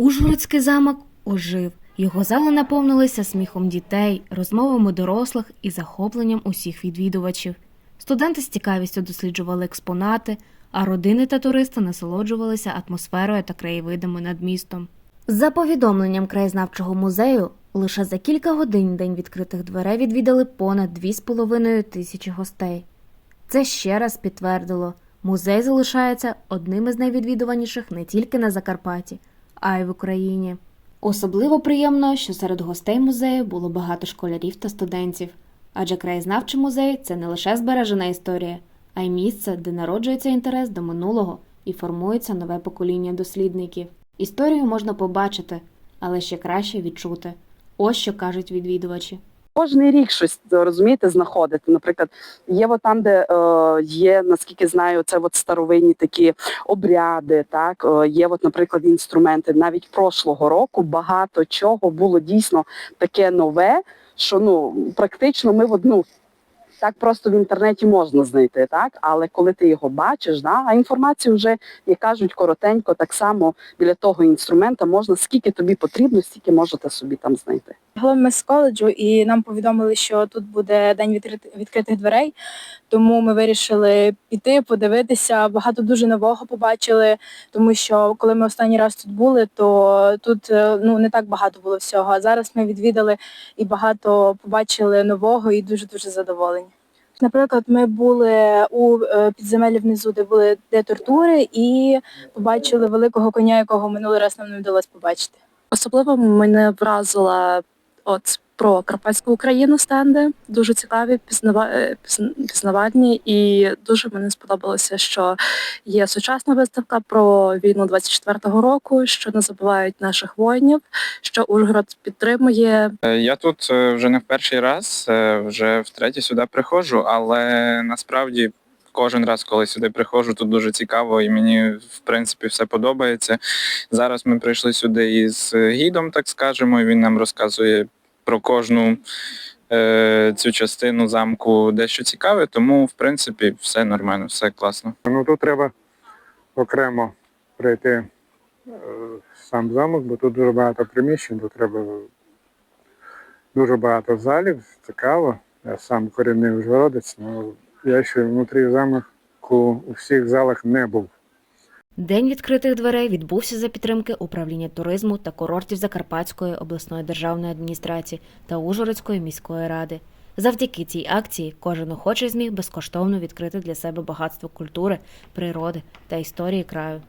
Ужгородський замок ожив. Його зали наповнилися сміхом дітей, розмовами дорослих і захопленням усіх відвідувачів. Студенти з цікавістю досліджували експонати, а родини та туристи насолоджувалися атмосферою та краєвидами над містом. За повідомленням краєзнавчого музею, лише за кілька годин день відкритих дверей відвідали понад 2,5 тисячі гостей. Це ще раз підтвердило, музей залишається одним із найвідвідуваніших не тільки на Закарпатті, а й в Україні. Особливо приємно, що серед гостей музею було багато школярів та студентів, адже краєзнавчий музей це не лише збережена історія, а й місце, де народжується інтерес до минулого і формується нове покоління дослідників. Історію можна побачити, але ще краще відчути. Ось що кажуть відвідувачі. Кожний рік щось розумієте, знаходити. Наприклад, є там, де е, є, наскільки знаю, це от старовинні такі обряди. Так е, є, от, наприклад, інструменти. Навіть прошлого року багато чого було дійсно таке нове, що ну практично ми в одну. Так просто в інтернеті можна знайти, так але коли ти його бачиш, да, а інформацію вже, як кажуть, коротенько, так само біля того інструмента можна скільки тобі потрібно, стільки можете собі там знайти. Ми з коледжу, і нам повідомили, що тут буде день відкритих дверей. Тому ми вирішили піти, подивитися. Багато дуже нового побачили. Тому що коли ми останній раз тут були, то тут е, ну не так багато було всього. А зараз ми відвідали і багато побачили нового, і дуже дуже задоволені. Наприклад, ми були у е, підземеллі внизу, де були де тортури, і побачили великого коня, якого минулий раз нам не вдалося побачити. Особливо мене вразила от про Карпатську Україну стенди. Дуже цікаві, пізнава... е, пізнавальні, і дуже мені сподобалося, що є сучасна виставка про війну 24-го року, що не забувають наших воїнів, що Ужгород підтримує Е, Я тут е, вже не в перший раз, вже втретє сюди приходжу, але насправді кожен раз, коли сюди приходжу, тут дуже цікаво і мені в принципі все подобається. Зараз ми прийшли сюди із гідом, так скажемо, і він нам розказує про кожну е, цю частину замку дещо цікаве, тому в принципі все нормально, все класно. Ну тут треба окремо пройти е, сам замок, бо тут дуже багато приміщень, тут треба дуже багато залів, цікаво. Я сам корінний ужгородець, але я ще внутрі замку у всіх залах не був. День відкритих дверей відбувся за підтримки управління туризму та курортів Закарпатської обласної державної адміністрації та Ужгородської міської ради. Завдяки цій акції кожен охочий зміг безкоштовно відкрити для себе багатство культури, природи та історії краю.